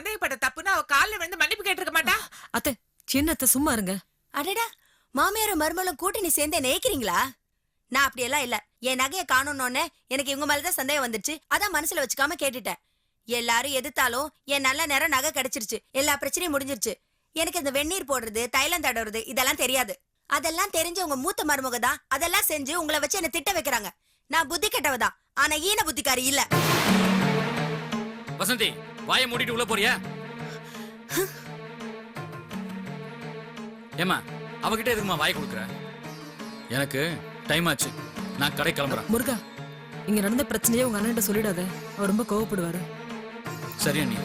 சந்தேகப்பட்ட தப்புன்னு அவ கால்ல விழுந்து மன்னிப்பு கேட்டிருக்க மாட்டா? அத்தை சின்னத்தை சும்மா இருங்க. அடடா மாமியாரும் மருமகளும் கூட்டணி சேர்ந்து நேக்கிறீங்களா நான் அப்படியெல்லாம் இல்ல. என் நகைய காணணும்னு எனக்கு இவங்க மேலதான் சந்தேகம் வந்துச்சு அதான் மனசுல வச்சுக்காம கேட்டுட்டேன். எல்லாரும் எதிர்த்தாலும் என் நல்ல நேரம் நகை கிடைச்சிருச்சு. எல்லா பிரச்சனையும் முடிஞ்சிருச்சு. எனக்கு இந்த வெந்நீர் போடுறது தைலம் தடவுறது இதெல்லாம் தெரியாது. அதெல்லாம் தெரிஞ்சு உங்க மூத்த மருமக தான் அதெல்லாம் செஞ்சு உங்களை வச்சு என்ன திட்ட வைக்கிறாங்க. நான் புத்தி கெட்டவதான். ஆனா ஈன புத்திக்காரி இல்ல. வசந்தி வாயை மூடிட்டு உள்ள போறியா? ஏமா அவகிட்ட எதுக்குமா வாய் கொடுக்குற? எனக்கு டைம் ஆச்சு. நான் கடை கிளம்புறேன். முருகா இங்க நடந்த பிரச்சனையே உங்க அண்ணன்ட்ட சொல்லிடாத. அவர் ரொம்ப கோவப்படுவாரு. சரி அண்ணி.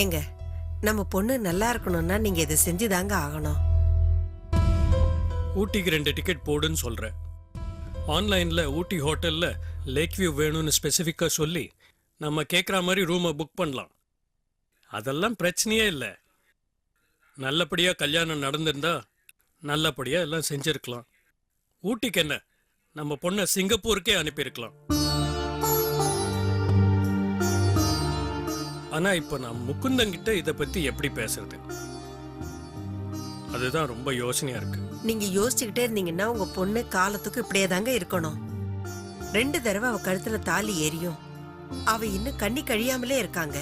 ஏங்க நம்ம பொண்ணு நல்லா இருக்கணும்னா நீங்க இதை செஞ்சுதாங்க ஆகணும். ஊட்டிக்கு ரெண்டு டிக்கெட் போடுன்னு சொல்கிறேன் ஆன்லைனில் ஊட்டி ஹோட்டலில் லேக் வியூ வேணும்னு ஸ்பெசிஃபிக்காக சொல்லி நம்ம கேட்குற மாதிரி ரூமை புக் பண்ணலாம். அதெல்லாம் பிரச்சனையே இல்லை. நல்லபடியாக கல்யாணம் நடந்திருந்தா நல்லபடியாக எல்லாம் செஞ்சுருக்கலாம். ஊட்டிக்கு என்ன? நம்ம பொண்ணை சிங்கப்பூருக்கே அனுப்பியிருக்கலாம். ஆனால் இப்போ நான் முகுந்தங்கிட்ட இதை பற்றி எப்படி பேசுறது? அதுதான் ரொம்ப யோசனையாக இருக்கு. நீங்க யோசிச்சுக்கிட்டே இருந்தீங்கன்னா உங்க பொண்ணு காலத்துக்கு இப்படியே தாங்க இருக்கணும். ரெண்டு தடவை அவ கழுத்துல தாலி ஏறியும் அவ இன்னும் கண்ணி கழியாமலே இருக்காங்க.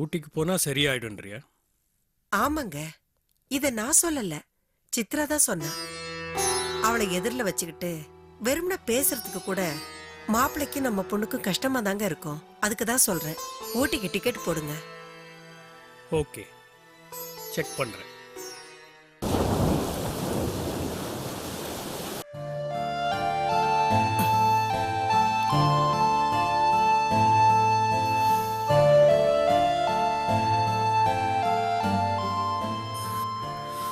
ஊட்டிக்கு போனா சரியாயிடும்ன்றியா ஆமாங்க. இத நான் சொல்லல. சித்ரா தான் சொன்னா. அவளை எதிரில் வச்சுக்கிட்டு வெறும்னா பேசுறதுக்கு கூட மாப்பிள்ளைக்கு நம்ம பொண்ணுக்கும் கஷ்டமா தாங்க இருக்கும். அதுக்கு தான் சொல்றேன். ஊட்டிக்கு டிக்கெட் போடுங்க. ஓகே. செக் பண்றேன்.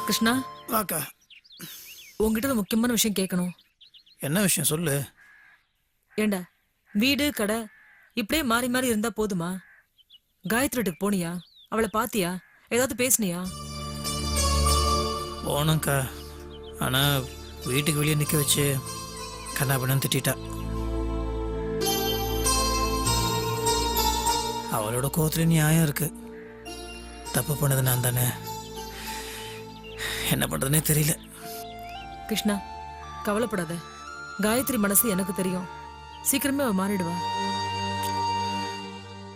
கிருஷ்ணா வாக்கா. உங்ககிட்ட ஒரு முக்கியமான விஷயம் கேட்கணும். என்ன விஷயம் சொல்லு. ஏண்டா வீடு கடை இப்படியே மாறி மாறி இருந்தா போதுமா? காயத்ரி வீட்டுக்கு போனியா? அவளை பாத்தியா? ஏதாவது பேசுனியா? போனோம்க்கா. ஆனால் வீட்டுக்கு வெளியே நிற்க வச்சு கண்ணாபண்ணம் திட்டா அவளோட கோவத்துல நியாயம் இருக்கு. தப்பு பண்ணது நான் தானே. என்ன பண்ணுறதுனே தெரியல. கிருஷ்ணா கவலைப்படாத. காயத்ரி மனசு எனக்கு தெரியும். சீக்கிரமே அவ மாறிடுவா.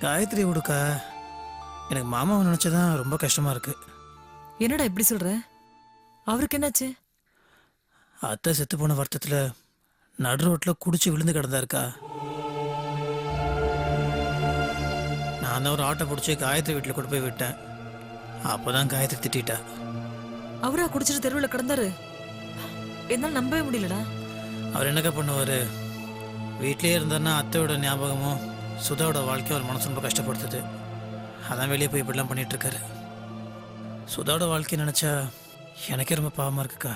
காயத்ரி விடுக்கா. எனக்கு மாமாவை நினச்சதான் ரொம்ப கஷ்டமாக இருக்கு. என்னடா இப்படி சொல்ற? அவருக்கு என்னாச்சு? அத்தை செத்து போன வருத்தத்தில் நடு ரோட்டில் குடிச்சு விழுந்து கிடந்தாருக்கா நான் தான் ஒரு ஆட்டோ பிடிச்சி காயத்ரி வீட்டில் கொண்டு போய் விட்டேன். அப்போ தான் காயத்ரி திட்டிட்டா. அவரா குடிச்சிட்டு தெருவில் கிடந்தாரு? என்னால நம்பவே முடியலடா. அவர் என்னக்கா பண்ணுவார்? வீட்டிலே இருந்தாருன்னா அத்தையோட ஞாபகமும் சுதாவோட வாழ்க்கையும் அவர் மனசு ரொம்ப கஷ்டப்படுத்துது. அதான் வெளியே போய் இப்படிலாம் பண்ணிட்டு இருக்காரு சுதாவோட வாழ்க்கையை நினச்சா எனக்கே ரொம்ப பாவமாக இருக்குக்கா.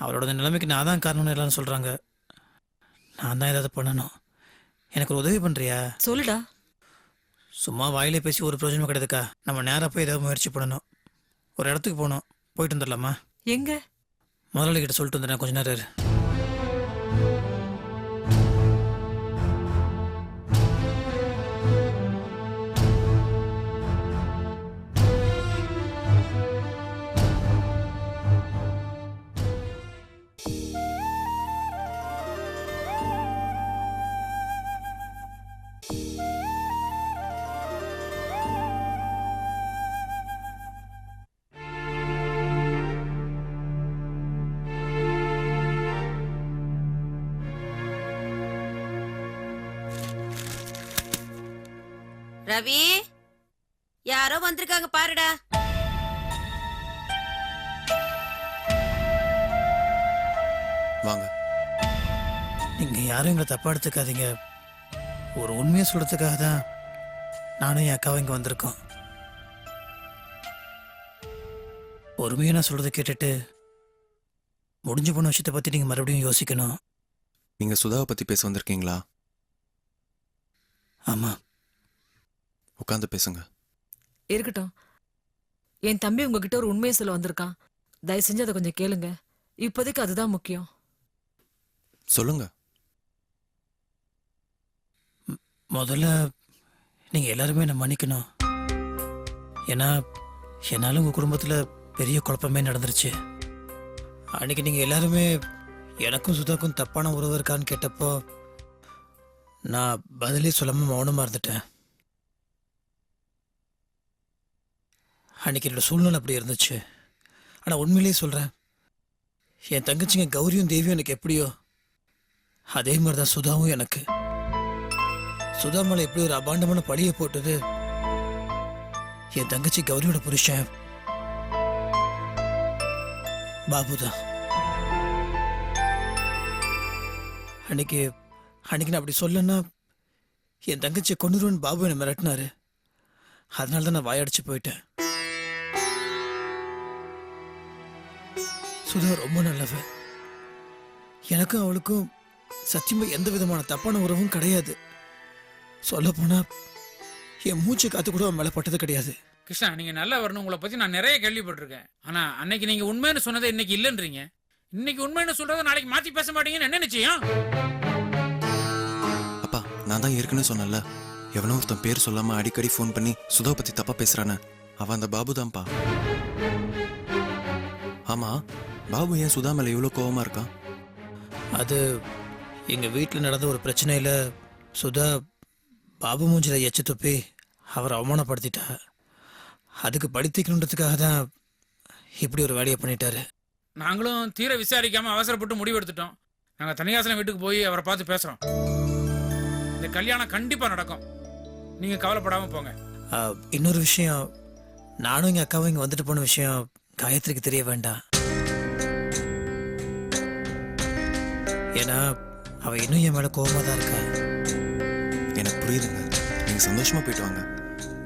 அவரோட நிலைமைக்கு நான் தான் காரணம்னு எல்லாரும் சொல்கிறாங்க நான் தான் ஏதாவது பண்ணணும். எனக்கு ஒரு உதவி பண்ணுறியா சொல்லுடா. சும்மா வாயிலே பேசி ஒரு பிரயோஜனமும் கிடையாதுக்கா. நம்ம நேராக போய் ஏதாவது முயற்சி பண்ணணும். ஒரு இடத்துக்கு போகணும். போயிட்டு வந்துடலாமா? எங்க? முதலாளி கிட்ட சொல்லிட்டு வந்துடுறேன். கொஞ்ச நேரம் ரவி? யாரோ வந்திருக்காங்க பாருடா. வாங்க. நீங்கள் யாரும் எங்களை தப்பாக எடுத்துக்காதீங்க. ஒரு உண்மையை சொல்கிறதுக்காக தான் நானும் என் அக்காவும் இங்கே வந்திருக்கோம். பொறுமையாக நான் சொல்கிறத கேட்டுட்டு முடிஞ்சு போன விஷயத்தை பற்றி நீங்கள் மறுபடியும் யோசிக்கணும். நீங்க சுதாவை பத்தி பேச வந்திருக்கீங்களா? ஆமாம் உட்காந்து பேசுங்க. இருக்கட்டும். என் தம்பி உங்ககிட்ட ஒரு உண்மையை சொல்ல வந்திருக்கான். தயவு செஞ்சு அதை கொஞ்சம் கேளுங்க. இப்போதைக்கு அதுதான் முக்கியம். சொல்லுங்க. முதல்ல நீங்கள் எல்லாருமே என்னை மன்னிக்கணும். ஏன்னா என்னால் உங்கள் குடும்பத்தில் பெரிய குழப்பமே நடந்துருச்சு. அன்னைக்கு நீங்கள் எல்லாருமே எனக்கும் சுதாக்கும் தப்பான உறவு இருக்கான்னு கேட்டப்போ நான் பதிலே சொல்லாமல் மௌனமாக இருந்துட்டேன். அன்றைக்கி என்னோட சூழ்நிலை அப்படி இருந்துச்சு. ஆனால் உண்மையிலேயே சொல்கிறேன் என் தங்கச்சிங்க கௌரியும் தேவியும் எனக்கு எப்படியோ அதே மாதிரி தான் சுதாவும் எனக்கு. சுதா மேல எப்படி ஒரு அபாண்டமான பழியை போட்டது என் தங்கச்சி கௌரியோட புருஷன் பாபுதான். அன்னைக்கு அன்னைக்கு நான் அப்படி சொல்லன்னா என் தங்கச்சி கொண்டுருவன் பாபு என்னை மிரட்டினாரு. அதனால தான் நான் வாயடிச்சு போயிட்டேன். சுதா ரொம்ப நல்லவ. எனக்கும் அவளுக்கும் சத்தியமா எந்த விதமான தப்பான உறவும் கிடையாது. சொல்ல போனா என் மூச்சு காத்து கூட அவன் மேல பட்டது கிடையாது. கிருஷ்ணா நீங்க நல்லா வரணும். உங்களை பத்தி நான் நிறைய கேள்விப்பட்டிருக்கேன். ஆனா அன்னைக்கு நீங்க உண்மைன்னு சொன்னதை இன்னைக்கு இல்லைன்றீங்க. இன்னைக்கு உண்மைன்னு சொல்றதை நாளைக்கு மாத்தி பேச மாட்டீங்கன்னு என்ன நிச்சயம்? அப்பா நான் தான் ஏற்கனவே சொன்னேன்ல. எவனோ ஒருத்தன் பேர் சொல்லாம அடிக்கடி ஃபோன் பண்ணி சுதா பத்தி தப்பா பேசுறானே. அவன் அந்த பாபு தான்ப்பா ஆமா பாபு ஏன் சுதா மேல இவ்வளோ கோவமா இருக்கான் அது எங்க வீட்டில் நடந்த ஒரு பிரச்சனையில சுதா பாபு மூஞ்சில எச்ச துப்பி அவரை அவமானப்படுத்திட்டா. அதுக்கு படித்திக்கணுன்றதுக்காக தான் இப்படி ஒரு வேலையை பண்ணிட்டாரு. நாங்களும் தீர விசாரிக்காம அவசரப்பட்டு முடிவெடுத்துட்டோம் நாங்க தனியாசலம் வீட்டுக்கு போய் அவரை பார்த்து பேசுறோம். இந்த கல்யாணம் கண்டிப்பா நடக்கும். நீங்க கவலைப்படாம போங்க. இன்னொரு விஷயம் நானும் எங்க அக்காவும் இங்க வந்துட்டு போன விஷயம் காயத்ரிக்கு தெரிய வேண்டாம். ஏன்னா அவ இன்னும் என் மேல கோபமா தான் இருக்கா? எனக்கு புரியுதுங்க. நீங்க சந்தோஷமா போயிட்டு வாங்க.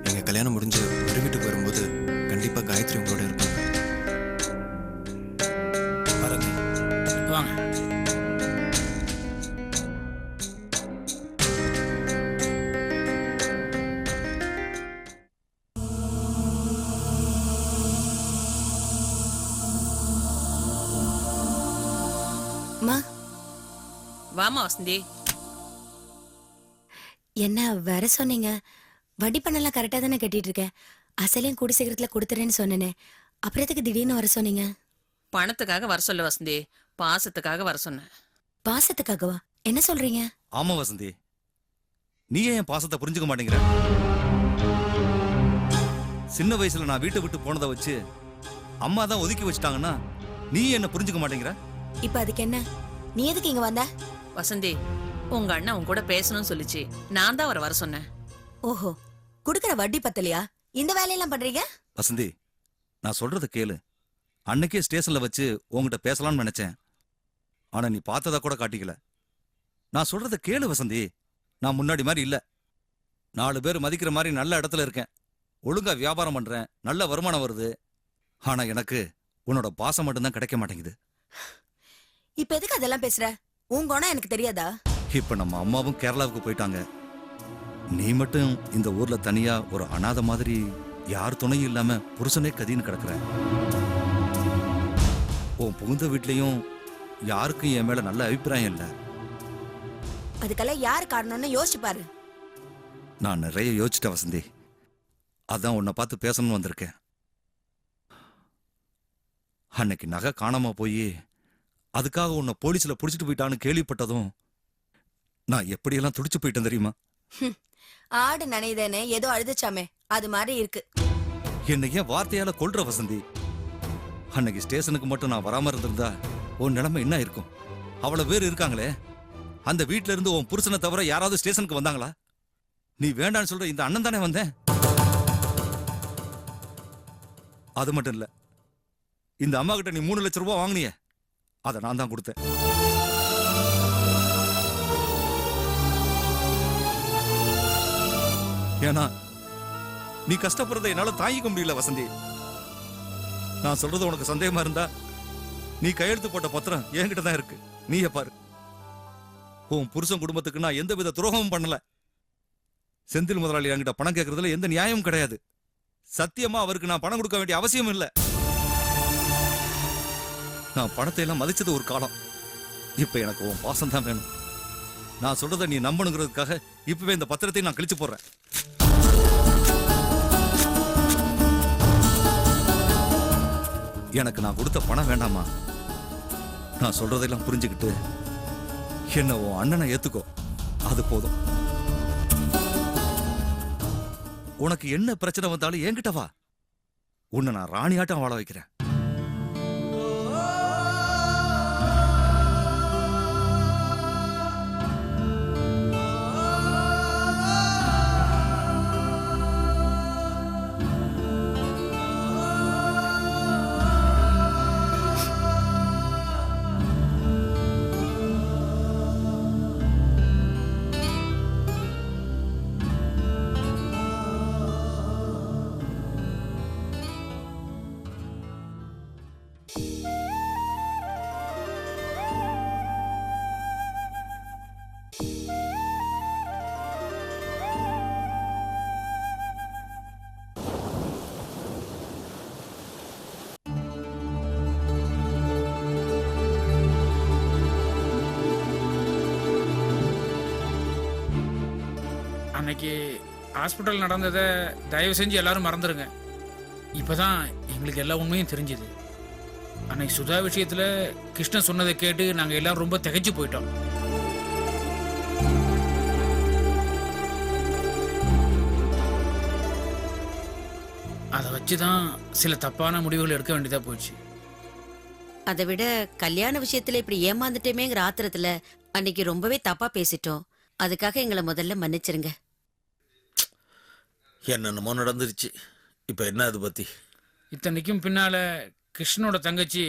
எங்க கல்யாணம் முடிஞ்சு ஒரு வீட்டுக்கு வரும்போது கண்டிப்பா காயத்ரி உங்களோட இருப்பாங்க. வாமா வசந்தி. என்ன வர சொன்னீங்க. வட்டி பண்ணலாம் கரெக்டா தானே கட்டிட்டு இருக்கேன் அசலையும் கூடி சீக்கிரத்துல கொடுத்துறேன்னு சொன்னேனே. அப்புறம் எதுக்கு திடீர்னு வர சொன்னீங்க? பணத்துக்காக வர சொல்ல வசந்தி. பாசத்துக்காக வர சொன்னேன். பாசத்துக்காகவா? என்ன சொல்றீங்க? ஆமா வசந்தி. நீ ஏன் என் பாசத்தை புரிஞ்சுக்க மாட்டேங்கிற. சின்ன வயசுல நான் வீட்டை விட்டு போனதை வச்சு அம்மா தான் ஒதுக்கி வச்சுட்டாங்கன்னா நீ என்ன புரிஞ்சுக்க மாட்டேங்கிற. இப்ப அதுக்கு என்ன? நீ எதுக்கு இங்க வந்த? வசந்தி உங்க அண்ணன் உன் கூட பேசணும்னு சொல்லிச்சு. நான் தான் அவரை வர சொன்னேன். ஓஹோ குடுக்கற வட்டி பத்தலையா? இந்த வேலையெல்லாம் பண்றீங்க? வசந்தி நான் சொல்றத கேளு. அன்னைக்கே ஸ்டேஷன்ல வச்சு உன்கிட்ட பேசலாம்னு நினைச்சேன். ஆனா நீ பார்த்ததா கூட காட்டிக்கல. நான் சொல்றத கேளு வசந்தி. நான் முன்னாடி மாதிரி இல்ல. நாலு பேர் மதிக்கிற மாதிரி நல்ல இடத்துல இருக்கேன். ஒழுங்கா வியாபாரம் பண்றேன். நல்ல வருமானம் வருது. ஆனா எனக்கு உன்னோட பாசம் மட்டும்தான் கிடைக்க மாட்டேங்குது. இப்ப எதுக்கு அதெல்லாம் பேசுற? உன் குணம் எனக்கு தெரியாதா? இப்ப நம்ம அம்மாவும் கேரளாவுக்கு போயிட்டாங்க. நீ மட்டும் இந்த ஊர்ல தனியா ஒரு அனாதை மாதிரி யார் துணையும் இல்லாம புருஷனே கதின்னு கிடக்குற. உன் புகுந்த வீட்லயும் யாருக்கும் என் மேல நல்ல அபிப்பிராயம் இல்ல. அதுக்கெல்லாம் யார் காரணம்னு யோசிச்சு பாரு. நான் நிறைய யோசிச்சிட்டேன் வசந்தி. அதான் உன்னை பார்த்து பேசணும்னு வந்திருக்கேன். அன்னைக்கு நகை காணாம போய் அதுக்காக உன்னை போலீஸ்ல புடிச்சிட்டு போயிட்டான்னு கேள்விப்பட்டதும் நான் எப்படியெல்லாம் துடிச்சு போயிட்டேன் தெரியுமா? ஆடு நனைதேன்னு ஏதோ அழுதுச்சாமே அது மாதிரி இருக்கு. என்னை ஏன் வார்த்தையால கொல்ற வசந்தி? அன்னைக்கு ஸ்டேஷனுக்கு மட்டும் நான் வராம இருந்திருந்தா உன் நிலைமை என்ன இருக்கும்? அவ்வளவு பேர் இருக்காங்களே அந்த வீட்ல இருந்து உன் புருஷனை தவிர யாராவது ஸ்டேஷனுக்கு வந்தாங்களா? நீ வேண்டான்னு சொல்ற இந்த அண்ணன் தானே வந்தேன்? அது மட்டும் இல்ல இந்த அம்மா கிட்ட நீ மூணு லட்சம் ரூபாய் வாங்கினியே. அதை நான் தான் கொடுத்தேன். ஏன்னா நீ கஷ்டப்படுறத என்னால தாங்கிக்க முடியல வசந்தி. நான் சொல்றது உனக்கு சந்தேகமா இருந்தா நீ கையெழுத்து போட்ட பத்திரம் என்கிட்ட தான் இருக்கு. நீ பாரு. உன் புருஷன் குடும்பத்துக்கு நான் எந்த வித துரோகமும் பண்ணல. செந்தில் முதலாளி என்கிட்ட பணம் கேட்கறதுல எந்த நியாயமும் கிடையாது. சத்தியமா அவருக்கு நான் பணம் கொடுக்க வேண்டிய அவசியம் இல்லை. நான் பணத்தை எல்லாம் மதிச்சது ஒரு காலம். இப்ப எனக்கு உன் பாசம் தான் வேணும். நான் சொல்றதை நீ நம்பணுங்கிறதுக்காக இப்பவே இந்த பத்திரத்தை நான் கழிச்சு போடுறேன். எனக்கு நான் கொடுத்த பணம் வேண்டாமா? நான் சொல்றதெல்லாம் புரிஞ்சுக்கிட்டு என்ன உன் அண்ணனை ஏத்துக்கோ. அது போதும். உனக்கு என்ன பிரச்சனை வந்தாலும் என்கிட்ட வா. உன்னை நான் ராணியாட்டம் வாழ வைக்கிறேன். அன்னைக்கு ஹாஸ்பிட்டல் நடந்ததை தயவு செஞ்சு எல்லாரும் மறந்துடுங்க இப்போ தான் எங்களுக்கு எல்லா உண்மையும் தெரிஞ்சுது. அன்னைக்கு சுதா விஷயத்தில் கிருஷ்ணன் சொன்னதை கேட்டு நாங்கள் எல்லாரும் ரொம்ப திகைச்சு போயிட்டோம். அதை வச்சு தான் சில தப்பான முடிவுகள் எடுக்க வேண்டியதாக போயிடுச்சு அதை விட கல்யாண விஷயத்துல இப்படி ஏமாந்துட்டேமேங்கிற ஆத்திரத்துல அன்னைக்கு ரொம்பவே தப்பா பேசிட்டோம். அதுக்காக எங்களை முதல்ல மன்னிச்சிருங்க. என்னென்னமோ நடந்துருச்சு. இப்போ என்ன அது பத்தி? இத்தனைக்கும் பின்னால கிருஷ்ணனோட தங்கச்சி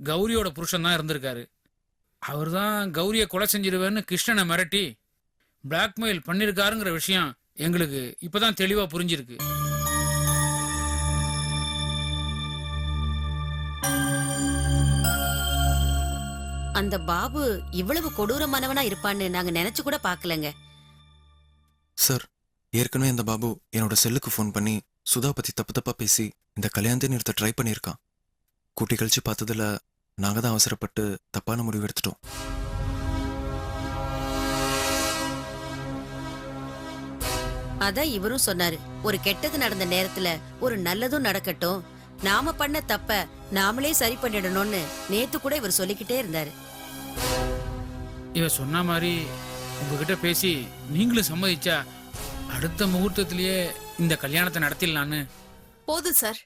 கௌரியோட புருஷன் தான் இருந்திருக்காரு. அவர் தான் கௌரியை கொலை செஞ்சிருவேன்னு கிருஷ்ணனை மிரட்டி பிளாக்மெயில் பண்ணியிருக்காருங்கிற விஷயம் எங்களுக்கு இப்பதான் தெளிவா புரிஞ்சிருக்கு. அந்த பாபு இவ்வளவு கொடூரமானவனா இருப்பான்னு நாங்க நினைச்சு கூட பாக்கலங்க சார் ஏற்கனவே இந்த பாபு என்னோட செல்லுக்கு ஃபோன் பண்ணி சுதா பத்தி தப்பு தப்பா பேசி இந்த கல்யாணத்தை நிறுத்த ட்ரை பண்ணியிருக்கான். கூட்டி கழிச்சு பார்த்ததுல நாங்க தான் அவசரப்பட்டு தப்பான முடிவு எடுத்துட்டோம். அதான் இவரும் சொன்னாரு ஒரு கெட்டது நடந்த நேரத்துல ஒரு நல்லதும் நடக்கட்டும். நாம பண்ண தப்ப நாமளே சரி பண்ணிடணும்னு நேத்து கூட இவர் சொல்லிக்கிட்டே இருந்தாரு. இவ சொன்ன மாதிரி உங்ககிட்ட பேசி நீங்களும் சம்மதிச்சா அடுத்த முகூர்த்தத்திலேயே இந்த கல்யாணத்தை நடத்திடலான்னு. போதும் சார்.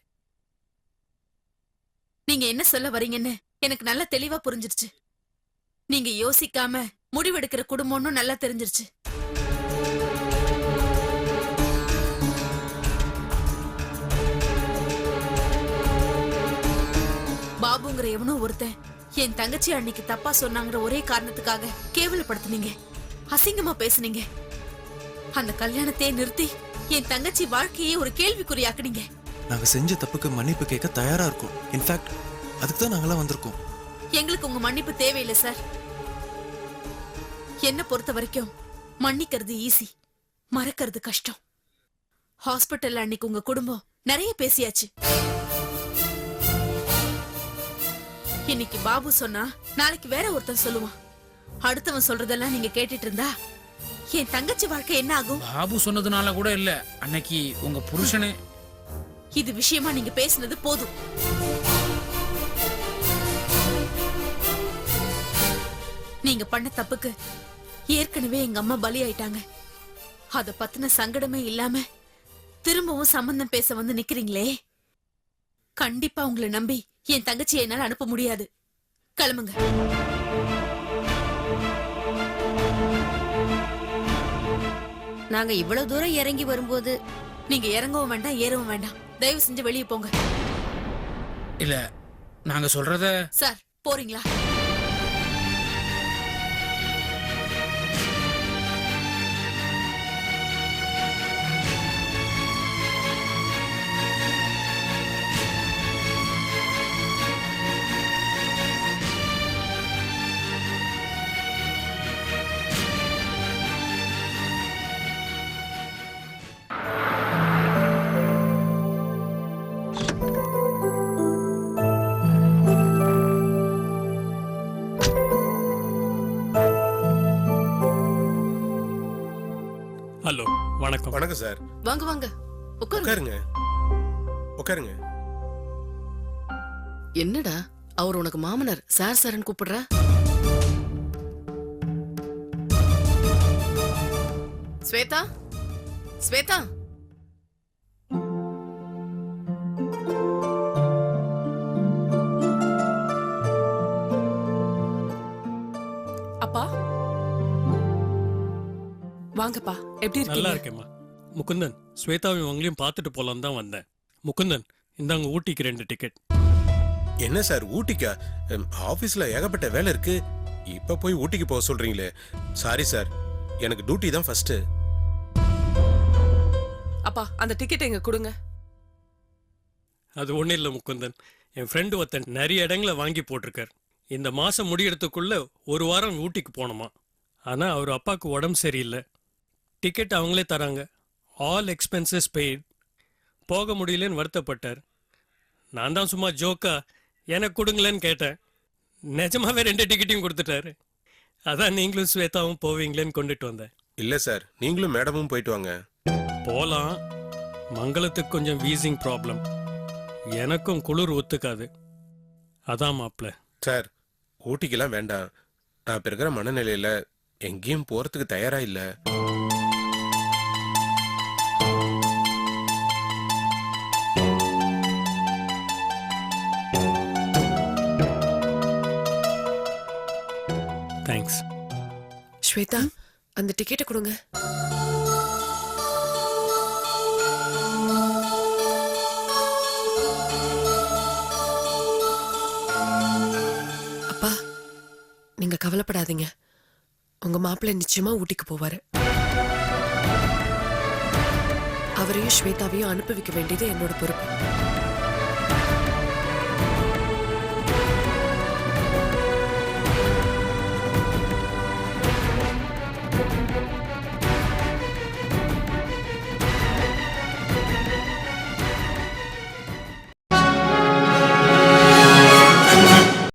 நீங்க என்ன சொல்ல வரீங்கன்னு எனக்கு நல்லா தெளிவா புரிஞ்சிருச்சு. நீங்க யோசிக்காம முடிவெடுக்கிற குடும்பம்னு நல்லா தெரிஞ்சிருச்சு. பாபுங்கிற எவனோ ஒருத்தன் என் தங்கச்சி அன்னைக்கு தப்பா சொன்னாங்கிற ஒரே காரணத்துக்காக கேவலப்படுத்துனீங்க. அசிங்கமா பேசுனீங்க. அந்த கல்யாணத்தையே நிறுத்தி என் தங்கச்சி வாழ்க்கையே ஒரு கேள்விக்குறியாக்குனீங்க. நாங்க செஞ்ச தப்புக்கு மன்னிப்பு கேட்க தயாரா இருக்கோம். இன்ஃபேக்ட் அதுக்கு தான் நாங்களாம் வந்திருக்கோம். எங்களுக்கு உங்க மன்னிப்பு தேவையில்லை சார். என்ன பொறுத்த வரைக்கும் மன்னிக்கிறது ஈஸி மறக்கிறது கஷ்டம். ஹாஸ்பிட்டல்ல அன்னைக்கு உங்க குடும்பம் நிறைய பேசியாச்சு. இன்னைக்கு பாபு சொன்னா நாளைக்கு வேற ஒருத்தன் சொல்லுவான். அடுத்தவன் சொல்றதெல்லாம் நீங்க கேட்டுட்டு இருந்தா என் தங்கச்சி வாழ்க்கை என்ன ஆகும் பாபு சொன்னதுனால கூட இல்ல. அன்னைக்கு உங்க புருஷனே. இது விஷயமா நீங்க பேசுனது போதும். நீங்க பண்ண தப்புக்கு ஏற்கனவே எங்க அம்மா பலி ஆயிட்டாங்க. அத பத்தின சங்கடமே இல்லாம திரும்பவும் சம்பந்தம் பேச வந்து நிக்கிறீங்களே? கண்டிப்பா உங்களை நம்பி என் தங்கச்சியை என்னால அனுப்ப முடியாது. கிளம்புங்க. நாங்க இவ்வளவு தூரம் இறங்கி வரும்போது நீங்க இறங்கவும் வேண்டாம் ஏறவும் வேண்டாம். தயவு செஞ்சு வெளியே போங்க. இல்ல நாங்க சொல்றத சார் போறீங்களா? வணக்கம். வணக்கம் சார். வாங்க வாங்க. உட்காருங்க. உட்காருங்க. என்னடா? அவர் உனக்கு மாமனார் சார் சார்னு கூப்பிடுற? ஸ்வேதா? ஸ்வேதா? வாங்கப்பா. எப்படி நல்லா இருக்கேம்மா முகுந்தன் ஸ்வேதாவையும் உங்களையும் பார்த்துட்டு போலாம் தான் வந்தேன். முகுந்தன் இந்தாங்க ஊட்டிக்கு ரெண்டு டிக்கெட் என்ன சார் ஊட்டிக்கா? ஆபீஸ்ல ஏகப்பட்ட வேலை இருக்கு. இப்ப போய் ஊட்டிக்கு போக சொல்றீங்களே. சாரி சார் எனக்கு டியூட்டி தான் ஃபர்ஸ்ட் அப்பா அந்த டிக்கெட் எங்க கொடுங்க. அது ஒன்றும் இல்லை முகுந்தன். என் ஃப்ரெண்டு ஒருத்தன் நிறைய இடங்களை வாங்கி போட்டிருக்கார். இந்த மாதம் முடியறதுக்குள்ள ஒரு வாரம் ஊட்டிக்கு போகணுமா? ஆனால் அவர் அப்பாவுக்கு உடம்பு சரியில்லை. டிக்கெட் அவங்களே தராங்க. ஆல் எக்ஸ்பென்சஸ் பெய்ட் போக முடியலன்னு வருத்தப்பட்டார். நான் தான் சும்மா ஜோக்கா எனக்கு கொடுங்களேன்னு கேட்டேன். நிஜமாவே ரெண்டு டிக்கெட்டையும் கொடுத்துட்டாரு. அதான் நீங்களும் ஸ்வேதாவும் போவீங்களேன்னு கொண்டுட்டு வந்தேன். இல்ல சார் நீங்களும் மேடமும் போயிட்டு வாங்க. போலாம். மங்களத்துக்கு கொஞ்சம் வீசிங் ப்ராப்ளம் எனக்கும் குளிர் ஒத்துக்காது. அதான் மாப்ள. சார் ஊட்டிக்கெல்லாம் வேண்டாம். நான் இப்ப இருக்கிற மனநிலையில எங்கேயும் போறதுக்கு தயாரா இல்ல. தேங்க்ஸ் ஸ்வேதா அந்த டிக்கெட்டை கொடுங்க. அப்பா நீங்க கவலைப்படாதீங்க. உங்க மாப்பிள்ளை நிச்சயமா ஊட்டிக்கு போவாரு. அவரையும் ஸ்வேதாவையும் அனுப்பி வைக்க வேண்டியது என்னோட பொறுப்பு.